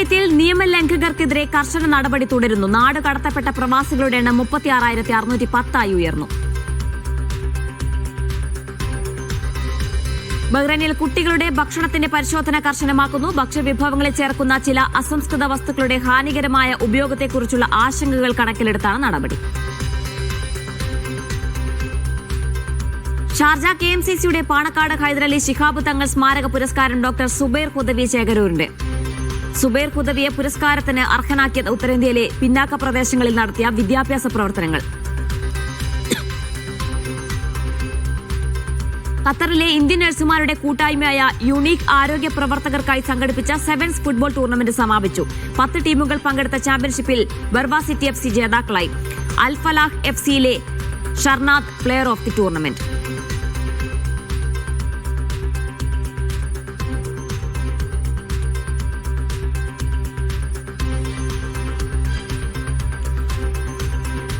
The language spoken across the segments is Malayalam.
കുവൈത്തിൽ നിയമലംഘകർക്കെതിരെ കർശന നടപടി തുടരുന്നു. നാട് കടത്തപ്പെട്ട പ്രവാസികളുടെ എണ്ണം മുപ്പത്തിയാറായിരത്തി അറുന്നൂറ്റി പത്തായി ഉയർന്നു. ബഹ്റൈനിൽ കുട്ടികളുടെ ഭക്ഷണത്തിന്റെ പരിശോധന കർശനമാക്കുന്നു. ഭക്ഷ്യവിഭവങ്ങളിൽ ചേർക്കുന്ന ചില അസംസ്കൃത വസ്തുക്കളുടെ ഹാനികരമായ ഉപയോഗത്തെക്കുറിച്ചുള്ള ആശങ്കകൾ കണക്കിലെടുത്താണ് നടപടി. ഷാർജ കെ എം സി സിയുടെ പാണക്കാട് ഹൈദരലി ശിഹാബ് തങ്ങൾ സ്മാരക പുരസ്കാരം ഡോക്ടർ സുബൈർ ഹുദവി ചേകരൂരിന്റെ. സുബൈർ ഹുദവിയെ പുരസ്കാരത്തിന് അർഹനാക്കിയത് ഉത്തരേന്ത്യയിലെ പിന്നാക്ക പ്രദേശങ്ങളിൽ നടത്തിയ വിദ്യാഭ്യാസ പ്രവർത്തനങ്ങൾ. ഖത്തറിലെ ഇന്ത്യൻ നഴ്സുമാരുടെ കൂട്ടായ്മയായ യുണീക് ആരോഗ്യ പ്രവർത്തകർക്കായി സംഘടിപ്പിച്ച സെവൻസ് ഫുട്ബോൾ ടൂർണമെന്റ് സമാപിച്ചു. പത്ത് ടീമുകൾ പങ്കെടുത്ത ചാമ്പ്യൻഷിപ്പിൽ ബർവ സിറ്റി എഫ് സി ജേതാക്കളായി. അൽഫലാഹ് എഫ് സിയിലെ Sharnath player of the tournament.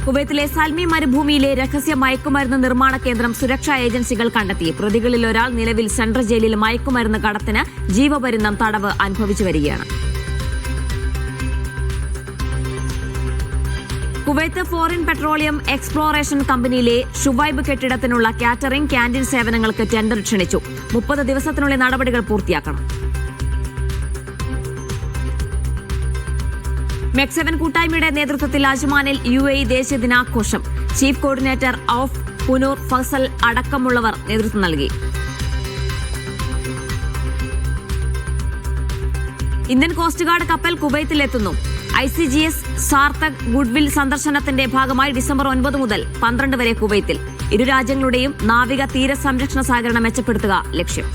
കുവൈത്തിലെ Salmi മരുഭൂമിയിലെ രഹസ്യ മയക്കുമരുന്ന് നിർമ്മാണ കേന്ദ്രം സുരക്ഷാ ഏജൻസികൾ കണ്ടെത്തി. പ്രതികളിൽ ഒരാൾ നിലവിൽ സെൻട്രൽ ജയിലിൽ മയക്കുമരുന്ന് കടത്തിന് ജീവപര്യന്തം തടവ് അനുഭവിച്ചു വരികയാണ്. കുവൈത്ത് ഫോറിൻ പെട്രോളിയം എക്സ്പ്ലോറേഷൻ കമ്പനിയിലെ ഷുവൈബ് കെട്ടിടത്തിനുള്ള കാറ്ററിംഗ് ക്യാന്റീൻ സേവനങ്ങൾക്ക് ടെൻഡർ ക്ഷണിച്ചു. മുപ്പത് ദിവസത്തിനുള്ളിൽ നടപടികൾ പൂർത്തിയാക്കണം. മെക്സവൻ കൂട്ടായ്മയുടെ നേതൃത്വത്തിൽ അജ്മാനിൽ യു എ ദേശീയ ദിനാഘോഷം. Chief coordinator of Punoor Fazal അടക്കമുള്ളവർ നേതൃത്വം നൽകി. ഇന്ത്യൻ കോസ്റ്റ് ഗാർഡ് കപ്പൽ കുവൈത്തിലെത്തുന്നു. I C G S Sarthak goodwill സന്ദർശനത്തിന്റെ ഭാഗമായി ഡിസംബർ ഒൻപത് മുതൽ പന്ത്രണ്ട് വരെ കുവൈത്തിൽ. ഇരു രാജ്യങ്ങളുടെയും നാവിക തീര സംരക്ഷണ സഹകരണം മെച്ചപ്പെടുത്തുക ലക്ഷ്യം.